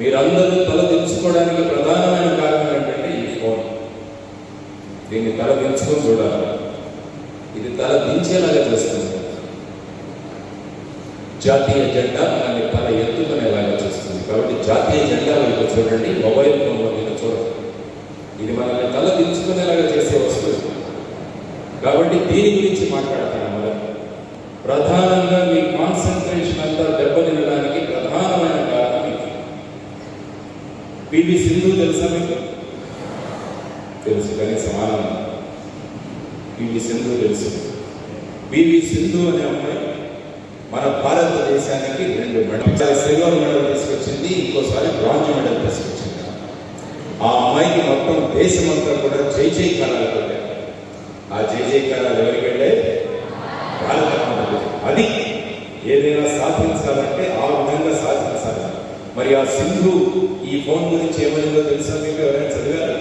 మీరందరూ తలదించుకోవడానికి ప్రధానమైన కారణం ఏంటంటే ఈ ఫోన్. దీన్ని తలదించుకొని చూడాలి. ఇది తల దించేలాగా చేస్తుంది. జాతీయ జెండా మనల్ని తల ఎత్తుకునేలాగా చేస్తుంది. కాబట్టి జాతీయ జెండా వైపు చూడండి మొబైల్ ఫోన్లో మీద చూడండి. ఇది మనల్ని తల దించుకునేలాగా చేసే వస్తువు. కాబట్టి దీని గురించి మాట్లాడతాను. మనం ప్రధానంగా మీ కాన్సన్ట్రేషన్ అంతా దెబ్బతిన ప్రధానమైన కారణం ఇది పివి సింధు తెలుసా మీకు? తెలుసు కానీ సమానం. పివి సింధు తెలుసు. పివి సింధు అనే అమ్మాయి మన భారతదేశానికి రెండు మెడల్ సిల్వర్ మెడల్ తీసుకొచ్చింది ఇంకోసారి బ్రాంజ్ మెడల్ తీసుకొచ్చింది. ఆ అమ్మాయికి మొత్తం దేశమంతా కూడా జై జై పెట్టారు ఆ జై జై ఎవరికి వెళ్ళాయి? భారత అది ఏదైనా సాధించాలంటే ఆ మరి ఆ సింధు ఈ ఫోన్ గురించి ఏమైందో తెలుసా మీకు? ఎవరైనా చదివారు?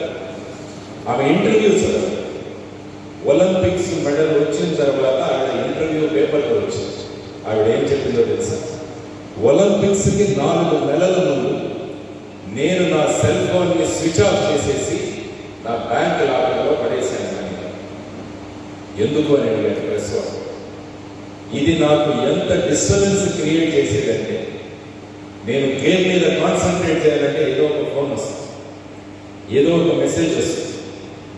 ఆమె ఇంటర్వ్యూ చదివారు ఒలింపిక్స్ మెడల్ వచ్చిన తర్వాత ఆవిడ ఇంటర్వ్యూ పేపర్లో వచ్చింది. ఆవిడ ఏం చెప్పిందో తెలుసా? ఒలింపిక్స్కి నాలుగు నెలల ముందు నేను నా సెల్ ఫోన్ని స్విచ్ ఆఫ్ చేసేసి నా బ్యాంక్ లాకర్లో పడేశాను ఎందుకు అని అడిగాడు ప్రెస్ ఇది నాకు ఎంత డిస్టర్బెన్స్ క్రియేట్ చేసేదంటే నేను గేమ్ మీద కాన్సన్ట్రేట్ చేయాలంటే ఏదో ఒక ఫోన్ వస్తుంది. ఏదో ఒక మెసేజ్ వస్తుంది.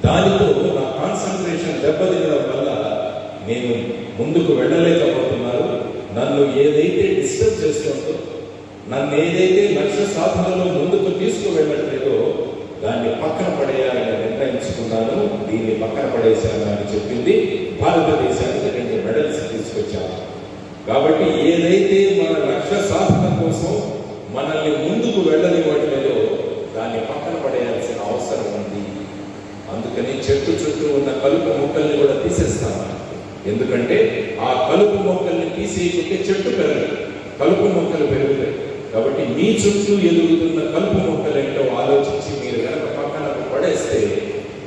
దానితో నా కాన్సన్ట్రేషన్ దెబ్బతినడం వల్ల నేను ముందుకు వెళ్ళలేకపోతున్నారు నన్ను ఏదైతే డిస్టర్బ్ చేస్తుందో నన్ను ఏదైతే లక్ష్య సాధనలో ముందుకు తీసుకువెళ్ళట్లేదో దాన్ని పక్కన పడేయాలని నిర్ణయించుకున్నాను. దీన్ని పక్కన పడేశాను అని చెప్పింది భారతదేశానికి రెండు మెడల్స్ తీసుకొచ్చాను. కాబట్టి ఏదైతే మన లక్ష్య సాధన కోసం మనల్ని ముందుకు వెళ్ళనివ్వట్లేదో. దాన్ని పక్కన పడేయాల్సిన అవసరం ఉంది. అందుకని చెట్టు చుట్టూ ఉన్న కలుపు మొక్కల్ని కూడా తీసేస్తాను ఎందుకంటే ఆ కలుపు మొక్కల్ని తీసేయకుంటే చెట్టు పెరగదు. కలుపు మొక్కలు పెరుగుతాయి. కాబట్టి మీ చుట్టూ ఎదుగుతున్న కలుపు మొక్కలు ఏంటో ఆలోచించి మీరు కనుక పక్కన పడేస్తే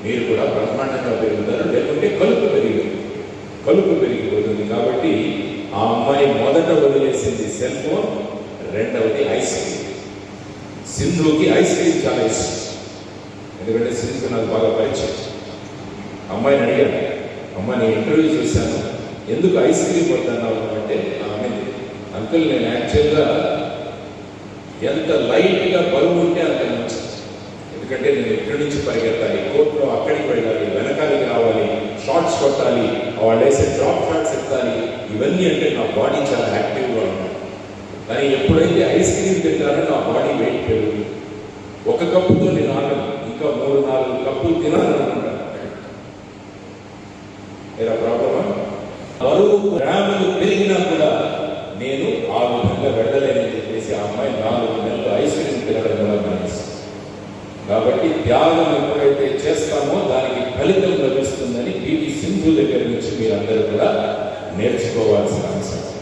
మీరు కూడా బ్రహ్మాండంగా పెరుగుతారు. లేకుంటే కలుపు పెరిగి కలుపు పెరిగిపోతుంది. కాబట్టి ఆ అమ్మాయి మొదట వదిలేసింది సెల్ ఫోన్. రెండవది ఐస్ క్రీమ్ సింధుకి ఐస్ క్రీమ్ చాలా ఇష్టం. ఎందుకంటే సింధు నాకు బాగా పరిచయం. అమ్మాయిని అడిగాను. అమ్మాయిని ఇంటర్వ్యూ చేశాను. ఎందుకు ఐస్ క్రీమ్ వద్దన్నావు అంటే ఆమె అంకుల్ నేను యాక్చువల్గా ఎంత లైట్గా బరువు ఉంటే అంత మంచిది. ఎందుకంటే నేను ఇక్కడి నుంచి పరిగెత్తాలి? కోర్టులో అక్కడికి వెళ్ళాలి వెనకాలకి రావాలి షార్ట్స్ కొట్టాలి వాళ్ళు వేసే డ్రాప్ షాట్స్ ఎత్తాలి. ఇవన్నీ అంటే నా బాడీ చాలా యాక్టివ్గా ఉంటుంది కానీ ఎప్పుడైతే ఐస్ క్రీమ్ తింటానో నా బాడీ వెయిట్ పెరుగుతుంది. ఒక కప్పుతో నేను ఆగను ఇంకా మూడు నాలుగు కప్పులు తినాలనుకుంటాను ఏరా ప్రాబ్లమా? బరువు గ్రాములు పెరిగినా కూడా నేను ఆ విధంగా వెళ్ళలేనని చెప్పేసి ఆ అమ్మాయి నాలుగు నెలలు ఐస్ క్రీమ్ తినడం కూడా మానేసింది. కాబట్టి త్యాగం ఎప్పుడైతే చేస్తామో దానికి ఫలితం లభిస్తుందని పివి సింధు దగ్గర నుంచి మీరందరూ కూడా నేర్చుకోవాల్సిన అంశం.